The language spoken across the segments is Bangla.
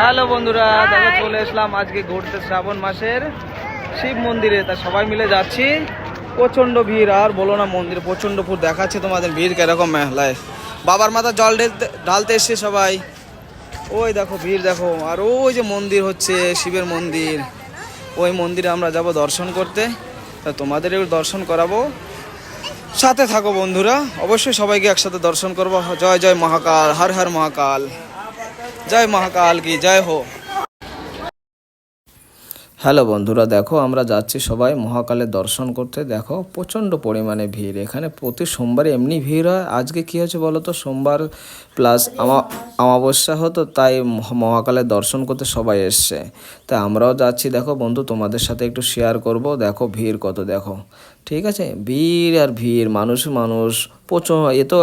হ্যালো বন্ধুরা দেখো চলে এসলাম আজকে ঘুরতে শ্রাবণ মাসের। শিব মন্দিরে তা সবাই মিলে যাচ্ছি। প্রচণ্ড ভিড় আর বলো না মন্দির প্রচণ্ড ফুট দেখাচ্ছে তোমাদের ভিড় কীরকম মেহলায় বাবার মাথা জল ঢেলতে ঢালতে এসছে সবাই। ওই দেখো ভিড় দেখো আর ওই যে মন্দির হচ্ছে শিবের মন্দির। ওই মন্দিরে আমরা যাব দর্শন করতে। তা তোমাদের একটু দর্শন করাবো। সাথে থাকো বন্ধুরা অবশ্যই সবাইকে একসাথে দর্শন করব। জয় জয় মহাকাল হর হর মহাকাল। জয় মহাকাল কি, জয় হো। হ্যালো বন্ধুরা, দেখো আমরা যাচ্ছি সবাই মহাকালের দর্শন করতে। দেখো প্রচণ্ড পরিমাণে ভিড়, এখানে প্রতি সোমবারে এমনি ভিড় হয়। আজকে কী হয়েছে বলো তো? সোমবার প্লাস অমাবস্যা হতো, তাই মহ- মহাকালের দর্শন করতে সবাই এসছে। তাই আমরাও যাচ্ছি, দেখো বন্ধু, তোমাদের সাথে একটু শেয়ার করব। দেখো ভিড় কত, দেখো। ঠিক আছে? ভিড় আর ভিড়, মানুষ মানুষ প্রচুর এ তো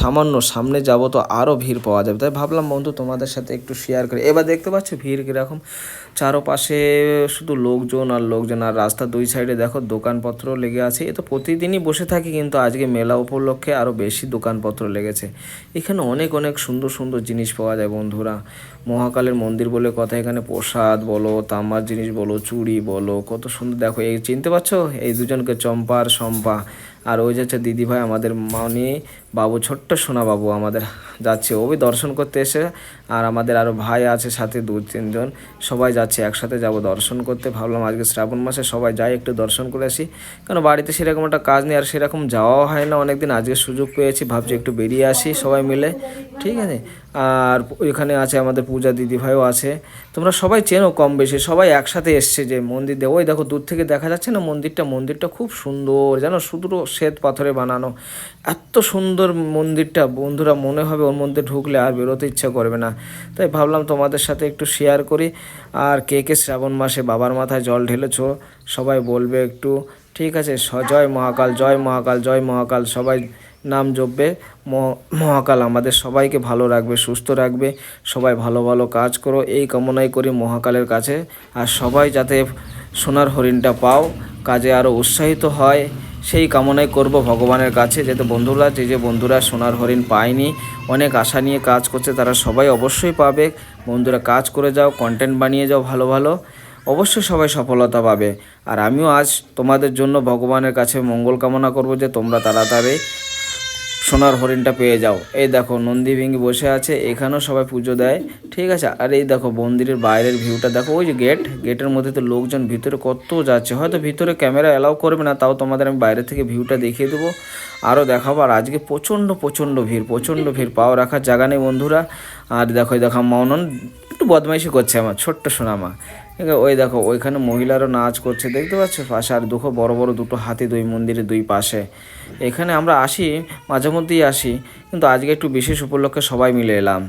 সামান্য সামনে যাব তো আরও ভিড় পাওয়া যাবে। তাই ভাবলাম বন্ধু তোমাদের সাথে একটু শেয়ার করি। এবার দেখতে পাচ্ছ ভিড় কীরকম। চারোপাশে শুধু লোকজন আর লোকজন আর রাস্তার দুই সাইডে দেখো দোকানপত্র লেগে আছে। এ তো প্রতিদিনই বসে থাকি কিন্তু আজকে মেলা উপলক্ষে আরও বেশি দোকানপত্র লেগেছে। এখানে অনেক অনেক সুন্দর সুন্দর জিনিস পাওয়া যায় বন্ধুরা। মহাকালের মন্দির বলে কথা, এখানে প্রসাদ বলো, তামার জিনিস বলো, চুড়ি বলো, কত সুন্দর। দেখো এই চিনতে পারছ? এই দুজনকে চম্পা আর শম্পা। আর ওই যাচ্ছে দিদিভাই আমাদের মানি বাবু ছোট্ট সোনা বাবু আমাদের যাচ্ছে। ওই দর্শন করতে এসে আর আমাদের আরও ভাই আছে, সাথে দু তিনজন। সবাই যাচ্ছে, একসাথে যাব দর্শন করতে। ভাবলাম আজকে শ্রাবণ মাসে সবাই যাই একটু দর্শন করে আসি। কারণ বাড়িতে সেরকম একটা কাজ নেই, আর সেরকম যাওয়াও হয় না। অনেকদিন আজকে সুযোগ পেয়েছি, ভাবছি একটু বেরিয়ে আসি সবাই মিলে। ঠিক আছে? আর এখানে আছে আমাদের পূজা দিদিভাইও আছে। তোমরা সবাই চেনো কম বেশি, সবাই একসাথে এসছে যে মন্দির দিয়ে। ওই দেখো, দূর থেকে দেখা যাচ্ছে না মন্দিরটা? মন্দিরটা খুব সুন্দর, জানো? শুধু শ্বেত পাথরে বানানো। এত সুন্দর মন্দিরটা, বন্ধুরা মনে হবে ওর মধ্যে ঢুকলে আর বেরোতে ইচ্ছা করবে না। তাই ভাবলাম তোমাদের সাথে একটু শেয়ার করি। আর কে কে শ্রাবণ মাসে বাবার মাথায় জল ঢেলেছো? সবাই বলবে একটু। ঠিক আছে জয় মহাকাল জয় মহাকাল জয় মহাকাল, সবাই নাম জপবে। মহাকাল আমাদের সবাইকে ভালো রাখবে, সুস্থ রাখবে। সবাই ভালো ভালো কাজ করো, এই কামনাই করি মহাকালের কাছে। আর সবাই যাতে সোনার হরিণটা পাও, কাজে আরও উৎসাহিত হয়। সেই কামনাই করব ভগবানের কাছে। যাতে বন্ধুরা, যে যে বন্ধুরা সোনার হরিণ পায়নি, অনেক আশা নিয়ে কাজ করছে, তারা সবাই অবশ্যই পাবে। বন্ধুরা, কাজ করে যাও কন্টেন্ট বানিয়ে যাও ভালো ভালো। অবশ্যই সবাই সফলতা পাবে। আর আমিও আজ তোমাদের জন্য ভগবানের কাছে মঙ্গল কামনা করব যে তোমরা তাড়াতাড়ি সোনার হরিণটা পেয়ে যাও। এই দেখো, নন্দী ভেঙে বসে আছে, এখানেও সবাই পুজো দেয়। ঠিক আছে? আর এই দেখো, মন্দিরের বাইরের ভিউটা দেখো, ওই যে গেট গেটের মধ্যে তো লোকজন, ভিতরে কত যাচ্ছে। হয়তো ভিতরে ক্যামেরা অ্যালাউ করবে না, তাও তোমাদের আমি বাইরে থেকে ভিউটা দেখিয়ে দেবো। আরও দেখাবো, আর আজকে প্রচণ্ড প্রচণ্ড ভিড় প্রচণ্ড ভিড়। পাও রাখার জায়গা নেই বন্ধুরা। আর দেখো দেখো, মনন, একটু বদমাইশি করছে আমার, ছোট্ট সোনামা। ওই দেখো, ওইখানে মহিলারও নাচ করছে, দেখতে পাচ্ছ? পাশে আর দুটো বড় বড় দুটো হাতি দুই মন্দিরের দুই পাশে। এখানে আমরা আসি মাঝে মধ্যেই আসি, কিন্তু আজকে একটু বিশেষ উপলক্ষে সবাই মিলে এলাম।